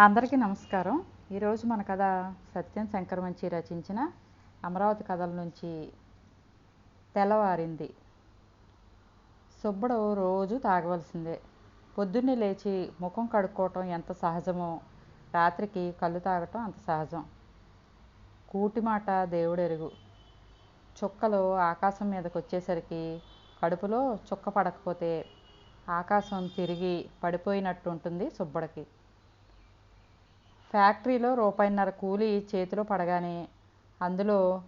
అందరికీ నమస్కారం. ఈరోజు మన కథ సత్యం శంకరమంచి రచించిన అమరావతి కథల నుంచి తెల్లవారింది. సుబ్బడు రోజు తాగవలసిందే. పొద్దున్నే లేచి ముఖం కడుక్కోవటం ఎంత సహజమో రాత్రికి కళ్ళు తాగటం అంత సహజం. కూటి మాట దేవుడెరుగు. చుక్కలు ఆకాశం మీదకి వచ్చేసరికి కడుపులో చుక్క పడకపోతే ఆకాశం తిరిగి పడిపోయినట్టు ఉంటుంది సుబ్బడికి. ఫ్యాక్టరీలో రూపాయిన్నర కూలి చేతిలో పడగానే అందులో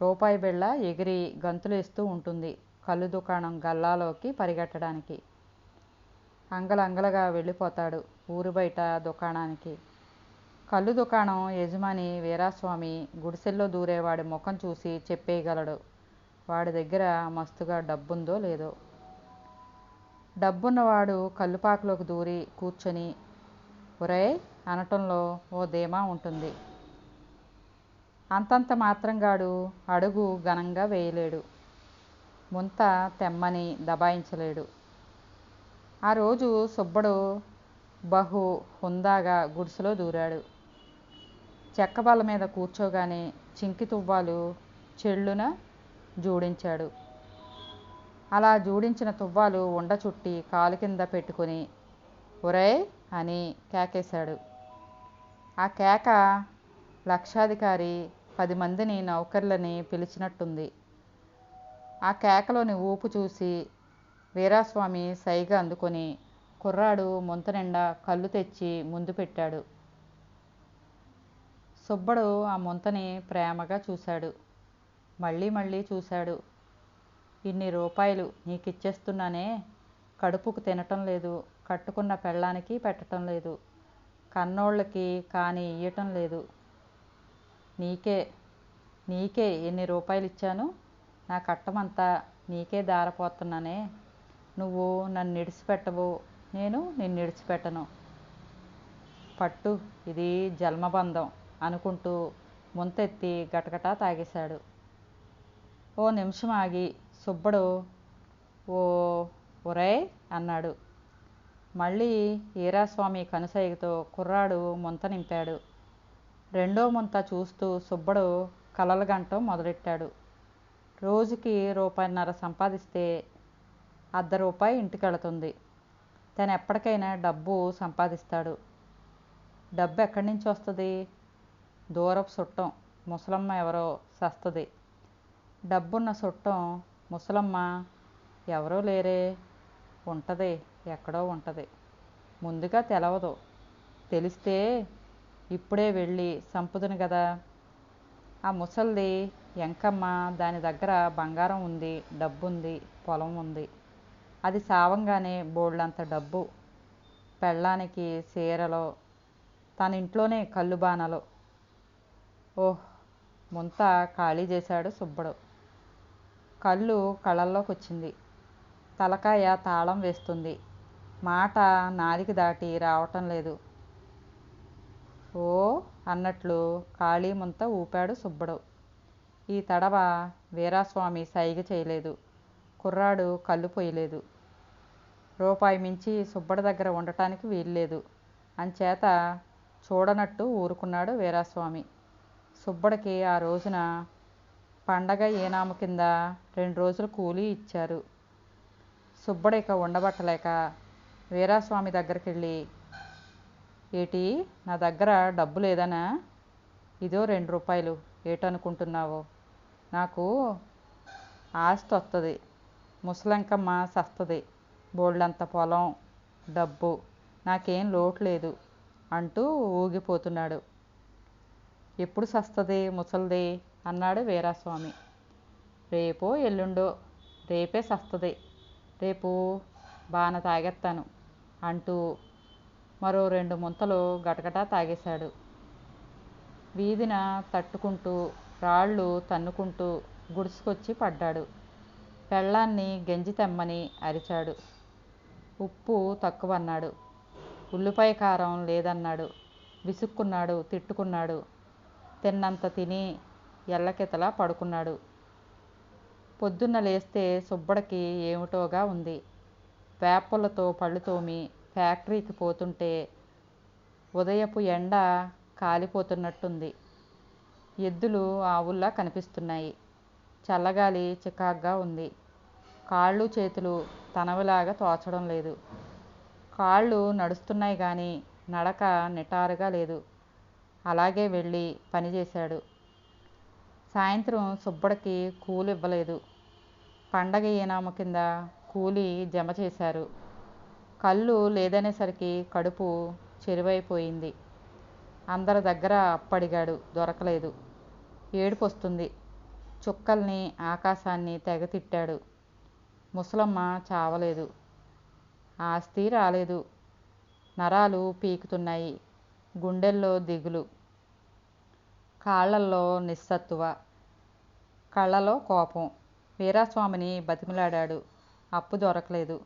రూపాయి బిళ్ళ ఎగిరి గంతులేస్తూ ఉంటుంది కళ్ళు దుకాణం గల్లాలోకి పరిగెట్టడానికి. అంగలంగలగా వెళ్ళిపోతాడు ఊరు బయట దుకాణానికి. కళ్ళు దుకాణం యజమాని వీరాస్వామి గుడిసెల్లో దూరేవాడి ముఖం చూసి చెప్పేయగలడు. వాడి దగ్గర మస్తుగా డబ్బుందో లేదో. డబ్బున్నవాడు కల్లుపాకులోకి దూరి కూర్చొని ఒరే అనటంలో ఓ ధీమా ఉంటుంది. అంతంత మాత్రంగాడు అడుగు ఘనంగా వేయలేడు. ముంత తెమ్మని దబాయించలేడు. ఆ రోజు సుబ్బడు బహు హుందాగా గుడిసెలో దూరాడు. చెక్క బల్ల మీద కూర్చోగానే చింకి తువ్వాలు చెళ్ళున జోడించాడు. అలా జోడించిన తువ్వాలు ఉండ చుట్టి కాలు కింద పెట్టుకొని ఒరే అని కేకేశాడు. ఆ కేక లక్షాధికారి పది మందిని నౌకర్లని పిలిచినట్టుంది. ఆ కేకలోని ఊపు చూసి వీరాస్వామి సైగా అందుకొని కుర్రాడు ముంత నిండా కళ్ళు తెచ్చి ముందు పెట్టాడు. సుబ్బడు ఆ ముంతని ప్రేమగా చూశాడు. మళ్ళీ మళ్ళీ చూశాడు. ఇన్ని రూపాయలు నీకు ఇచ్చేస్తున్నానే కడుపుకు తినటం లేదు కట్టుకున్న పెళ్ళానికి పెట్టటం లేదు. కన్నోళ్ళకి కానీ ఇయ్యటం లేదు. నీకే నీకే ఎన్ని రూపాయలు ఇచ్చాను నా కట్టమంతా నీకే దారపోతున్నానే. నువ్వు నన్ను నిడిచిపెట్టవు. నేను నిన్ను నిడిచిపెట్టను. పట్టు ఇది జన్మబంధం అనుకుంటూ ముంతెత్తి గటగటా తాగేశాడు. ఓ నిమిషం ఆగి సుబ్బడు ఓ ఒరే అన్నాడు. మళ్ళీ ఈరాస్వామి కనుసైగతో కుర్రాడు ముంత నింపాడు. రెండో ముంత చూస్తూ సుబ్బడు కలలుగంటం మొదలెట్టాడు. రోజుకి రూపాయిన్నర సంపాదిస్తే అర్ధ రూపాయి ఇంటికెళుతుంది. తను ఎప్పటికైనా డబ్బు సంపాదిస్తాడు. డబ్బు ఎక్కడి నుంచి వస్తుంది? దూరపు చుట్టం ముసలమ్మ ఎవరో సస్తుంది. డబ్బున్న చుట్టం ముసలమ్మ ఎవరో లేరే ఉంటుంది. ఎక్కడో ఉంటుంది. ముందుగా తెలవదు. తెలిస్తే ఇప్పుడే వెళ్ళి సంపుదును కదా ఆ ముసలిది ఎంకమ్మ దాని దగ్గర బంగారం ఉంది డబ్బు ఉంది పొలం ఉంది. అది సావంగానే బోళ్ళంత డబ్బు. పెళ్ళానికి చీరలో తన ఇంట్లోనే కళ్ళు బాణలు. ఓహ్ ముంత ఖాళీ చేశాడు సుబ్బడు. కళ్ళు కళ్ళల్లోకి వచ్చింది తలకాయ తాళం వేస్తుంది. మాట నాలిక దాటి రావటం లేదు. ఓ అన్నట్లు ఖాళీముంత ఊపాడు సుబ్బడు. ఈ తడవ వీరాస్వామి సైగ చేయలేదు. కుర్రాడు కళ్ళు పోయలేదు. రూపాయి మించి సుబ్బడి దగ్గర ఉండటానికి వీల్లేదు. అంచేత చూడనట్టు ఊరుకున్నాడు వీరాస్వామి. సుబ్బడికి ఆ రోజున పండగ ఏనాము కింద రెండు రోజులు కూలీ ఇచ్చారు. సుబ్బడు ఇక ఉండబట్టలేక వీరాస్వామి దగ్గరికి వెళ్ళి ఏటి నా దగ్గర డబ్బు లేదనా? ఇదో రెండు రూపాయలు. ఏటనుకుంటున్నావు? నాకు ఆస్తి వస్తుంది ముసలంకమ్మ సస్తుంది. బోళ్ళంత పొలం డబ్బు. నాకేం లోటు లేదు అంటూ ఊగిపోతున్నాడు. ఎప్పుడు సస్తుంది ముసలిది అన్నాడు వీరాస్వామి. రేపో ఎల్లుండో. రేపే సస్తుంది. రేపు బాగా తాగేస్తాను అంటూ మరో రెండు ముంతలు గటగటా తాగేశాడు. వీధిన తట్టుకుంటూ రాళ్ళు తన్నుకుంటూ గుడుసుకొచ్చి పడ్డాడు. పెళ్ళాన్ని గెంజి తెమ్మని అరిచాడు. ఉప్పు తక్కువన్నాడు. ఉల్లిపాయ కారం లేదన్నాడు. విసుక్కున్నాడు తిట్టుకున్నాడు. తిన్నంత తిని ఎల్లకితలా పడుకున్నాడు. పొద్దున్న లేస్తే సుబ్బడికి ఏమిటోగా ఉంది. వేపలతో పళ్ళు తోమి ఫ్యాక్టరీకి పోతుంటే ఉదయపు ఎండ కాలిపోతున్నట్టుంది. ఎద్దులు ఆవుల్లా కనిపిస్తున్నాయి. చల్లగాలి చికాగ్గా ఉంది. కాళ్ళు చేతులు తనవిలాగా తోచడం లేదు. కాళ్ళు నడుస్తున్నాయి కానీ నడక నిటారుగా లేదు. అలాగే వెళ్ళి పనిచేశాడు సాయంత్రం సుబ్బడికి కూలు ఇవ్వలేదు పండగ ఈనామ కింద కూలి జమ చేశారు. కళ్ళు లేదనేసరికి కడుపు చెరువైపోయింది. అందరి దగ్గర అప్పడిగాడు దొరకలేదు. ఏడుపు వస్తుంది చుక్కల్ని ఆకాశాన్ని తెగ తిట్టాడు ముసలమ్మ చావలేదు. ఆస్తి రాలేదు. నరాలు పీకుతున్నాయి. గుండెల్లో దిగులు. కాళ్ళల్లో నిస్సత్తువ. కళ్ళలో కోపం. వీరాస్వామిని బతిమిలాడాడు. అప్పు దొరకలేదు.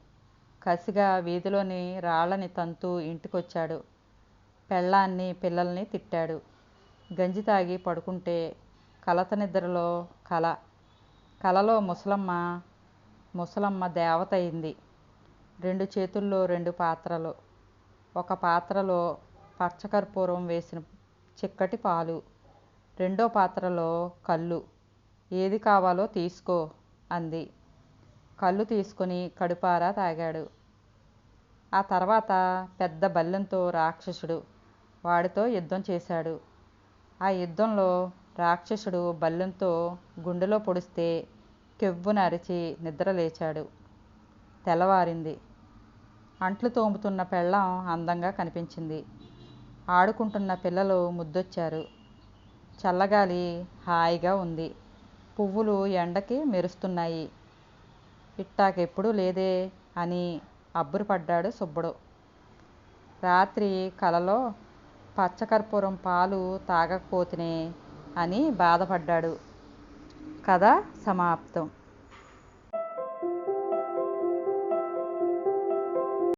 కసిగా వీధిలోని రాళ్ళని తంతూ ఇంటికొచ్చాడు. పెళ్ళాన్ని పిల్లల్ని తిట్టాడు. గంజి తాగి పడుకుంటే కలత నిద్రలో కల. కలలో ముసలమ్మ ముసలమ్మ దేవత అయింది. రెండు చేతుల్లో రెండు పాత్రలు. ఒక పాత్రలో పచ్చకర్పూరం వేసిన చిక్కటి పాలు. రెండో పాత్రలో కళ్ళు. ఏది కావాలో తీసుకో అంది. కళ్ళు తీసుకొని కడుపారా తాగాడు. ఆ తర్వాత పెద్ద బల్లెంతో రాక్షసుడు వాడితో యుద్ధం చేశాడు. ఆ యుద్ధంలో రాక్షసుడు బల్లెంతో గుండెలో పొడిస్తే కెవ్వున అరిచి నిద్ర లేచాడు. తెల్లవారింది. అంట్లు తోముతున్న పెళ్ళం అందంగా కనిపించింది. ఆడుకుంటున్న పిల్లలు ముద్దొచ్చారు. చల్లగాలి హాయిగా ఉంది. పువ్వులు ఎండకి మెరుస్తున్నాయి. ఇట్టాకెప్పుడు లేదే అని అబ్బురపడ్డాడు సుబ్బుడు. రాత్రి కలలో పచ్చకర్పూరం పాలు తాగకపోతేనే అని బాధపడ్డాడు. కథ సమాప్తం.